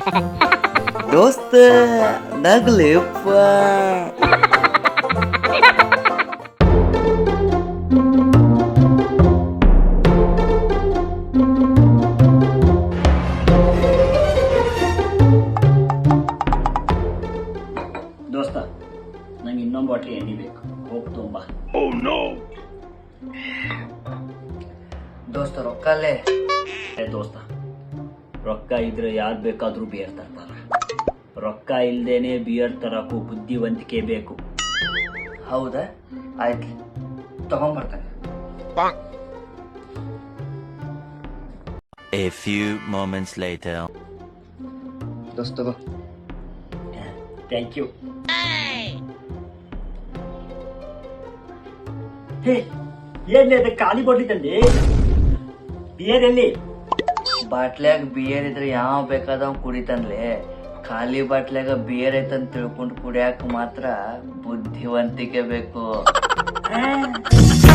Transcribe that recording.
ದೋಸ್ತ ನಗ್ಲಿಪ್ಪ ದೋಸ್ತ ನಂಗೆ ಇನ್ನೊಂದು ಬಾಟ್ಲಿ ಎಣ್ಣೆ ಬೇಕು. ಹೋಗಿ ತುಂಬ. ದೋಸ್ತ ರೊಕ್ಕಲ್ಲೇ. ಏ ದೋಸ್ತ. ರೊಕ್ಕ ಇದ್ರೆ ಯಾರು ಬೇಕಾದರೂ ಬಿಯರ್ ತರ್ತಾರ ರೊಕ್ಕ ಇಲ್ದೇನೆ ಬಿಯರ್ ತರಕು ಬುದ್ಧಿವಂತಿಕೆ ಬೇಕು. ಹೌದಾ? ಆಯ್ತು ತಗೊಂಬರ್ತಾನೆ. A few moments later. ದೋಸ್ತ ತಗೋ. ಥ್ಯಾಂಕ್ ಯು ಹೇ ಏನ್ ಖಾಲಿ ಬಾಟ್ಲಿ ತಂದೆ ಬಿಯರ್ ಎಲ್ಲಿ? ಬಾಟ್ಲ್ಯಾಗ ಬಿಯರ್ ಇದ್ರೆ ಯಾವ ಬೇಕಾದವ್ ಕುಡಿತಾನ್ಲೆ ಖಾಲಿ ಬಾಟ್ಲ್ಯಾಗ ಬಿಯರ್ ಐತಂತ ತಿಳ್ಕೊಂಡು ಕುಡಿಯಾಕ ಮಾತ್ರ ಬುದ್ಧಿವಂತಿಕೆ ಬೇಕು.